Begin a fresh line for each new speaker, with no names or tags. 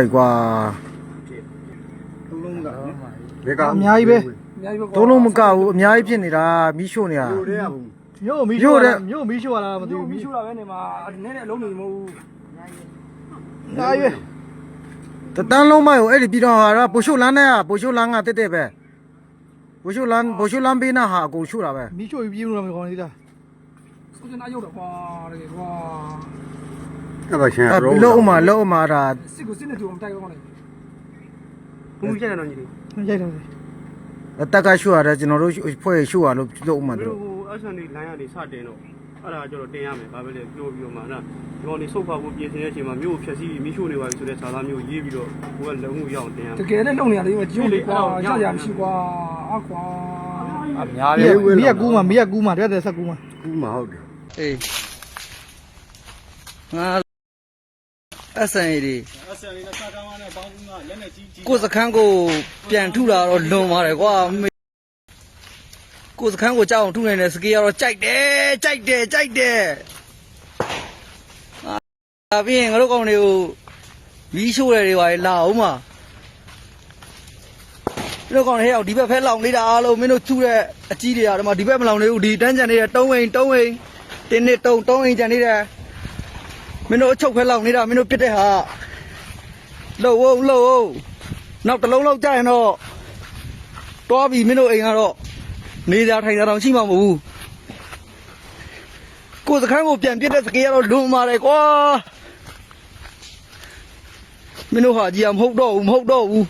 ိုက်ကွာ
သုံးလုံးက
ဘယ်ကအများကြီးပဲ
အများကြီးပဲကွာ
သုံးလုံးမကဘူးအများကြီးဖြစ်နေတာမီးရှို့နေတာ
လူတွေကဘူး
မြို့မီး
မြို့
ရှို့
တဲ့
တာမြို့မီးရှို့ရတာမသိ
မြို့
ဘူး
မီးရှို့တာပဲနေမှာနည်းနည်းအလုံးနေမဟုတ်ဘူး
ဒါရွေး
တတန်းလုံးမရောအဲ့ဒီပြီးတော့ဟာပိုရှို့လန်းနဲ့ပိုရှို့လန်းကတက်တက်ပဲပိုရှို့လန်းပိုရှို့လန်းပေးနာဟာအကုန်ရှို့တာပဲ
မီးရှို့ပြီးပြေးလို့မကောင်းသေးလား
ဆိုချင်တာရုပ်တော့ကွာတကယ်ကွာ
အဲ့ပါရှင်
အဲ့
ရော
လုံးအမလုံးအမဒါ
စစ်ကိုစစ်နေသူအောင်တိုက်ကောင်းတယ်
ဘူးချက်တယ်တော့ညီလေး
ရိုက်တယ်
တက်ကရှို့ရတယ်ကျွန်တော်တို့ဖွဲ့ရှို့ရလို့လုံးအမ
မင်း
တို့
တို့ဟိုအဆန်လေးလိုင်းကနေစတင်တော့အဲ့ဒါကျတော့တင်ရမယ်ဘာပဲလဲပြောပြီးတော့မှနော်ဒီကောင်နေစုပ်ဖောက်ဖို့ပြင်ဆင်တဲ့အချိန်မှာမြို့ကိုဖျက်ဆီးပြီးမိရှို့နေပါပြီဆိုတဲ့စာသားမျိုးရေးပြီးတော့ဟိုကလုံမှုရအောင်တင်ရမ
တ
ယ်
ကယ်နဲ့လုံနေရတယ်ဒီရုပ်လေးကွာရရမရှိကွာအကွာ
အများကြီးမီးကကူးမှမီးကကူးမှတက်တယ်ဆက်ကူးမှ
ကူးမဟုတ်တယ်
အေးငါ အဆန်ရီတွေအဆန်ရီနဲ့စာကောင်းနဲ့ပေါင်းကူးကလက်နဲ့ကြီးကြီးကိုယ်စခန်းကိုပြန်ထုတာတော့လွန်ပါတယ်ကွာမေကိုယ်စခန်းကိုကြောက်အောင်ထုနိုင်တဲ့စကေးကတော့ကြိုက်တယ်ကြိုက်တယ်ကြိုက်တယ်အာပြီးရင်ငါတို့ကောင်တွေကိုမီးရှို့တယ်တွေပါလေလာအောင်ပါဒီတော့ကောင်တွေဟဲ့အောင်ဒီဘက်ဖက်လောင်နေတာအားလုံးမင်းတို့ထုတဲ့အကြီးတွေကဒီမှာဒီဘက်မလောင်နေဘူးဒီတန်းကြံနေတဲ့၃အိမ်၃အိမ်တင်းနှစ်တုံတုံးအိမ်ကြံနေတယ် မင်းတို့အချုပ်ခွဲလောက်နေတာမင်းတို့ပြစ်တဲ့ဟာလှုပ်ဝုံလှုပ်ဝုံနောက်တစ်လုံးလောက်ကြရင်တော့တွားပြီမင်းတို့အိမ်ကတော့နေကြထိုင်ကြတော့ရှိမှာမဟုတ်ဘူးကိုယ်စခန်းကိုပြန်ပြစ်တဲ့စကေးကတော့လွန်ပါတယ်ကွာမင်းတို့ဟာကြီးကမဟုတ်တော့ဘူးမဟုတ်တော့ဘူး